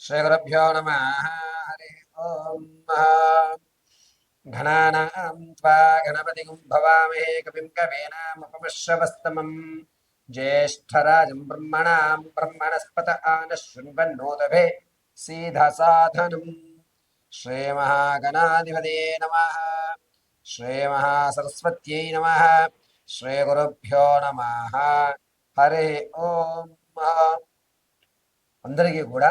श्रीगुरुभ्यो नमः हरि ओम् घनानां त्वा गणपतिं भवामहे कविं कवीनामुपमश्रवस्तमम् ज्येष्ठराजं ब्रह्मणां ब्रह्मणस्पत आनः शृण्वन्नोदभे सीधसाधनम् श्रीमहागणाधिपते नमः श्रीमहासरस्वत्यै नमः श्रीगुरुभ्यो నమః హరి ఓం అందరికీ కూడా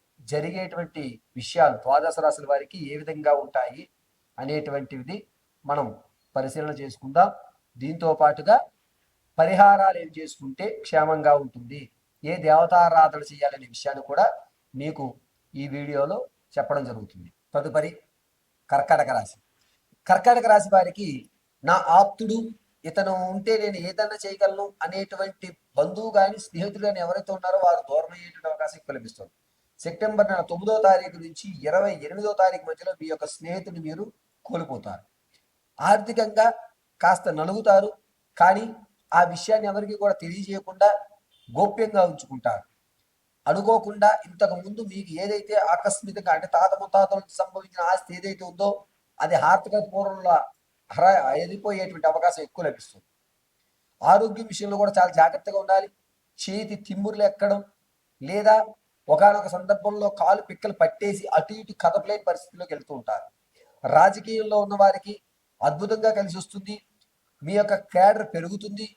జరిగేటువంటి విషయాలు ద్వాదశ రాశుల వారికి ఏ విధంగా ఉంటాయి అనేటువంటిది మనం పరిశీలన చేసుకుందాం. దీంతో పాటుగా పరిహారాలు ఏం చేసుకుంటే క్షేమంగా ఉంటుంది? ఏ దేవతారాధన చేయాలనే విషయాన్ని కూడా మీకు ఈ వీడియోలో చెప్పడం జరుగుతుంది. తదుపరి కర్కాటక రాశి. కర్కాటక రాశి వారికి నా ఆప్తుడు ఇతను ఉంటే నేను ఏదన్నా చేయగలను అనేటువంటి బంధువు కానీ స్నేహితులు కానీ ఎవరైతే ఉన్నారో వారు దూరమయ్యేటువంటి అవకాశం కల్పిస్తుంది సెప్టెంబర్ నెల తొమ్మిదో తారీఖు నుంచి ఇరవై ఎనిమిదో తారీఖు మధ్యలో మీ యొక్క స్నేహితుని మీరు కోల్పోతారు. ఆర్థికంగా కాస్త నలుగుతారు కానీ ఆ విషయాన్ని ఎవరికి కూడా తెలియజేయకుండా గోప్యంగా ఉంచుకుంటారు. అనుకోకుండా ఇంతకు ముందు మీకు ఏదైతే ఆకస్మికంగా అంటే తాత ముత్తాతలకు సంభవించిన ఆస్తి ఏదైతే ఉందో అది ఆర్థిక పూర్వంలో హర ఎదిపోయేటువంటి అవకాశం ఎక్కువ లభిస్తుంది. ఆరోగ్యం విషయంలో కూడా చాలా జాగ్రత్తగా ఉండాలి. చేతి తిమ్ముర్లు ఎక్కడం లేదా ఒకనొక సందర్భంలో కాలు పిక్కలు పట్టేసి అటు ఇటు కదపలేని పరిస్థితిలోకి వెళ్తూ ఉంటారు. రాజకీయంలో ఉన్న వారికి అద్భుతంగా కలిసి వస్తుంది. మీ యొక్క క్యాడర్ పెరుగుతుంది.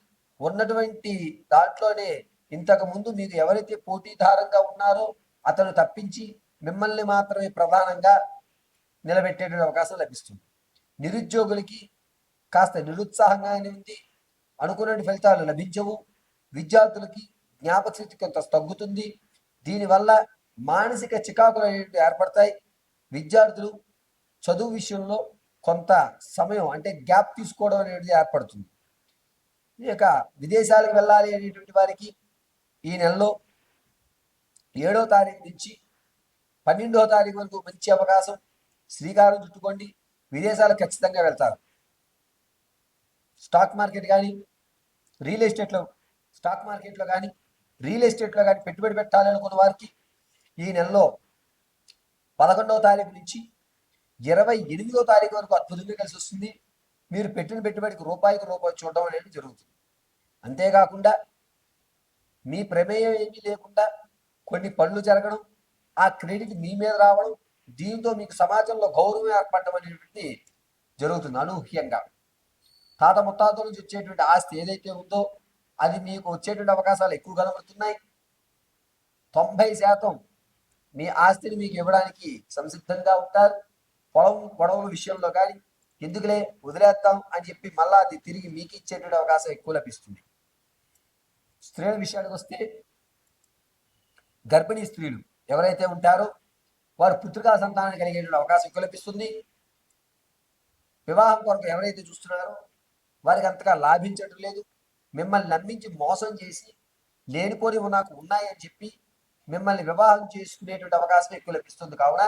ఉన్నటువంటి దాంట్లోనే ఇంతకు ముందు మీకు ఎవరైతే పోటీదారంగా ఉన్నారో అతను తప్పించి మిమ్మల్ని మాత్రమే ప్రధానంగా నిలబెట్టే అవకాశం లభిస్తుంది. నిరుద్యోగులకి కాస్త నిరుత్సాహంగానే ఉంది. అనుకున్న ఫలితాలు లభించవు. విద్యార్థులకి జ్ఞాపక శక్తి కొంత తగ్గుతుంది. దీనివల్ల మానసిక చికాకులు అనేవి ఏర్పడతాయి. విద్యార్థులు చదువు విషయంలో కొంత సమయం అంటే గ్యాప్ తీసుకోవడం అనేది ఏర్పడుతుంది. ఇక విదేశాలకు వెళ్ళాలి అనేటువంటి వారికి ఈ నెలలో ఏడో తారీఖు నుంచి పన్నెండో తారీఖు వరకు మంచి అవకాశం శ్రీకారం చుట్టుకోండి. విదేశాలకు ఖచ్చితంగా వెళ్తారు. స్టాక్ మార్కెట్ కానీ రియల్ ఎస్టేట్లో స్టాక్ మార్కెట్లో కానీ రియల్ ఎస్టేట్లో కానీ పెట్టుబడి పెట్టాలనుకున్న వారికి ఈ నెలలో పదకొండవ తారీఖు నుంచి ఇరవై ఎనిమిదో తారీఖు వరకు అద్భుతంగా కలిసి వస్తుంది. మీరు పెట్టిన పెట్టుబడికి రూపాయికి రూపాయి చూడడం అనేది జరుగుతుంది. అంతేకాకుండా మీ ప్రమేయం ఏమీ లేకుండా కొన్ని పనులు జరగడం ఆ క్రెడిట్ మీ మీద రావడం దీంతో మీకు సమాజంలో గౌరవం ఏర్పడడం అనేటువంటి జరుగుతుంది అనూహ్యంగా. తాత ముత్తాతల నుంచి వచ్చేటువంటి ఆస్తి ఏదైతే ఉందో అది మీకు వచ్చేటువంటి అవకాశాలు ఎక్కువ కనబడుతున్నాయి. తొంభై శాతం మీ ఆస్తిని మీకు ఇవ్వడానికి సంసిద్ధంగా ఉంటారు. పొలం గొడవల విషయంలో కానీ ఎందుకులే వదిలేద్దాం అని చెప్పి మళ్ళా అది తిరిగి మీకు ఇచ్చేటువంటి అవకాశం ఎక్కువ లభిస్తుంది. స్త్రీల విషయానికి వస్తే గర్భిణీ స్త్రీలు ఎవరైతే ఉంటారో వారు పుత్రికా సంతానం కలిగేటువంటి అవకాశం ఎక్కువ లభిస్తుంది. వివాహం కొరకు ఎవరైతే చూస్తున్నారో వారికి అంతగా లాభించడం లేదు. మిమ్మల్ని నమ్మించి మోసం చేసి లేనిపోనివి నాకు ఉన్నాయని చెప్పి మిమ్మల్ని వివాహం చేసుకునేటువంటి అవకాశం ఎక్కువ లభిస్తుంది. కావున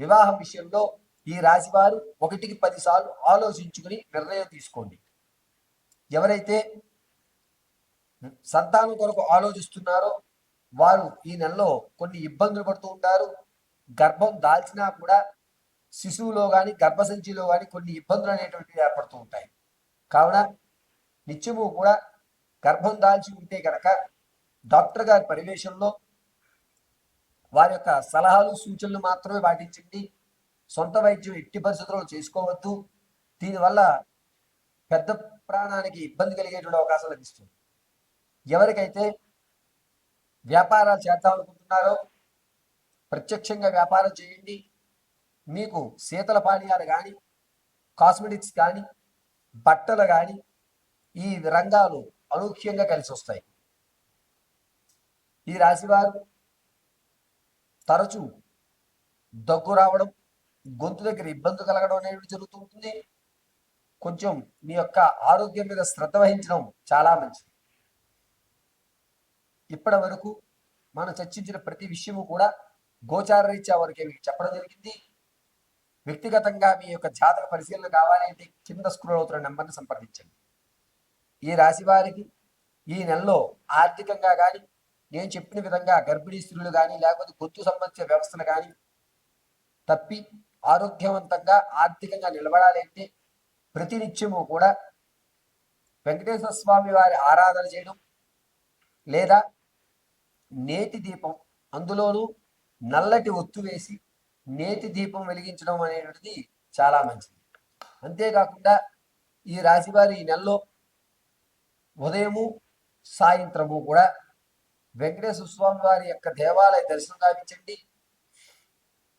వివాహం విషయంలో ఈ రాశి వారు ఒకటికి పదిసార్లు ఆలోచించుకుని నిర్ణయం తీసుకోండి. ఎవరైతే సంతానం కొరకు ఆలోచిస్తున్నారో వారు ఈ నెలలో కొన్ని ఇబ్బందులు పడుతూ ఉంటారు. గర్భం దాల్చినా కూడా శిశువులో కానీ గర్భసంచిలో కానీ కొన్ని ఇబ్బందులు అనేటువంటివి ఏర్పడుతూ ఉంటాయి. కావున నిత్యము కూడా గర్భం దాల్చి ఉంటే కనుక డాక్టర్ గారి పరివేశంలో వారి యొక్క సలహాలు సూచనలు మాత్రమే పాటించండి. సొంత వైద్యం ఎట్టి పరిస్థితుల్లో చేసుకోవద్దు. దీనివల్ల పెద్ద ప్రాణానికి ఇబ్బంది కలిగేటువంటి అవకాశం లభిస్తుంది. ఎవరికైతే వ్యాపారాలు చేద్దాం అనుకుంటున్నారో ప్రత్యక్షంగా వ్యాపారం చేయండి. మీకు శీతల పానీయాలు కానీ కాస్మెటిక్స్ కానీ బట్టలు కానీ ఈ రంగాలు అనూహ్యంగా కలిసి వస్తాయి. ఈ రాశివారు తరచూ దగ్గు రావడం గొంతు దగ్గర ఇబ్బంది కలగడం అనేది జరుగుతూ ఉంటుంది. కొంచెం మీ యొక్క ఆరోగ్యం మీద శ్రద్ధ వహించడం చాలా మంచిది. ఇప్పటి వరకు మనం చర్చించిన ప్రతి విషయము కూడా గోచార రీత్యా వరకే మీకు చెప్పడం జరిగింది. వ్యక్తిగతంగా మీ యొక్క జాతక పరిశీలన కావాలి అంటే కింద స్క్రోల్ అవుతున్న నెంబర్ని సంప్రదించండి. ఈ రాశి వారికి ఈ నెలలో ఆర్థికంగా కానీ నేను చెప్పిన విధంగా గర్భిణీ స్త్రీలు కానీ లేకపోతే గొంతు సంబంధించిన వ్యవస్థలు కానీ తప్పి ఆరోగ్యవంతంగా ఆర్థికంగా నిలబడాలి అంటే ప్రతినిత్యము కూడా వెంకటేశ్వర స్వామి వారి ఆరాధన చేయడం లేదా నేతి దీపం అందులోనూ నల్లటి ఒత్తు వేసి నేతి దీపం వెలిగించడం అనేటువంటిది చాలా మంచిది. అంతేకాకుండా ఈ రాశివారి ఈ నెలలో ఉదయము సాయంత్రము కూడా వెంకటేశ్వర స్వామి వారి యొక్క దేవాలయ దర్శనం గావించండి.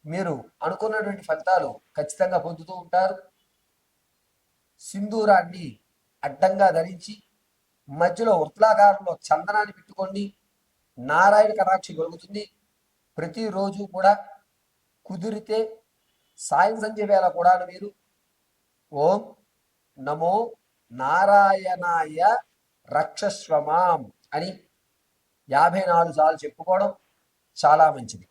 మీరు అనుకున్నటువంటి ఫలితాలు ఖచ్చితంగా పొందుతూ ఉంటారు. సింధూరాన్ని అడ్డంగా ధరించి మధ్యలో వృత్లాకారంలో చందనాన్ని పెట్టుకోండి. నారాయణ కటాక్షి కలుగుతుంది. ప్రతిరోజు కూడా కుదిరితే సాయం సంధ్య వేళ కూడా మీరు. ఓం నమో నారాయణాయ రక్షస్వమాం అని యాభై నాలుగు సార్లు చెప్పుకోవడం చాలా మంచిది.